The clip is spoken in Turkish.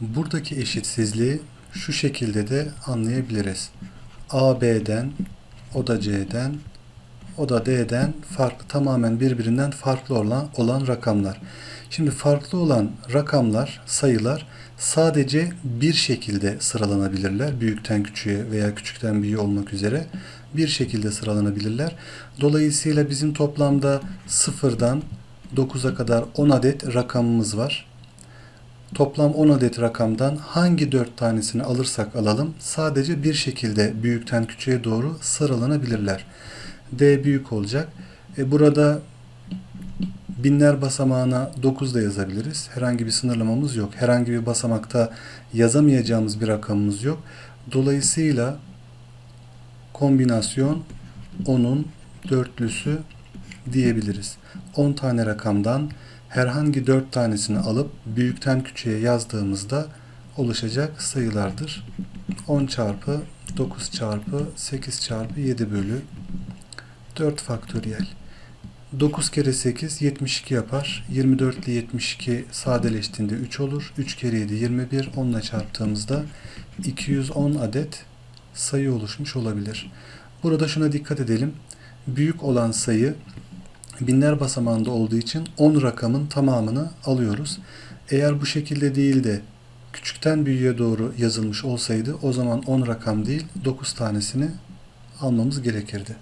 Buradaki eşitsizliği şu şekilde de anlayabiliriz. A B'den, o da C'den, o da D'den farklı tamamen birbirinden farklı olan olan rakamlar. Şimdi farklı olan rakamlar, sayılar sadece bir şekilde sıralanabilirler. Büyükten küçüğe veya küçükten büyüğe olmak üzere bir şekilde sıralanabilirler. Dolayısıyla bizim toplamda sıfırdan 9'a kadar 10 adet rakamımız var. Toplam 10 adet rakamdan hangi 4 tanesini alırsak alalım sadece bir şekilde büyükten küçüğe doğru sıralanabilirler. D büyük olacak. E burada binler basamağına 9 da yazabiliriz. Herhangi bir sınırlamamız yok. Herhangi bir basamakta yazamayacağımız bir rakamımız yok. Dolayısıyla kombinasyon 10'un dörtlüsü diyebiliriz. 10 tane rakamdan herhangi 4 tanesini alıp büyükten küçüğe yazdığımızda oluşacak sayılardır. 10 çarpı 9 çarpı 8 çarpı 7 bölü 4 faktöriyel. 9 kere 8 72 yapar. 24 ile 72 sadeleştiğinde 3 olur. 3 kere 7 21. 10 ile çarptığımızda 210 adet sayı oluşmuş olabilir. Burada şuna dikkat edelim. Büyük olan sayı binler basamağında olduğu için 10 rakamın tamamını alıyoruz. Eğer bu şekilde değil de küçükten büyüğe doğru yazılmış olsaydı o zaman 10 rakam değil 9 tanesini almamız gerekirdi.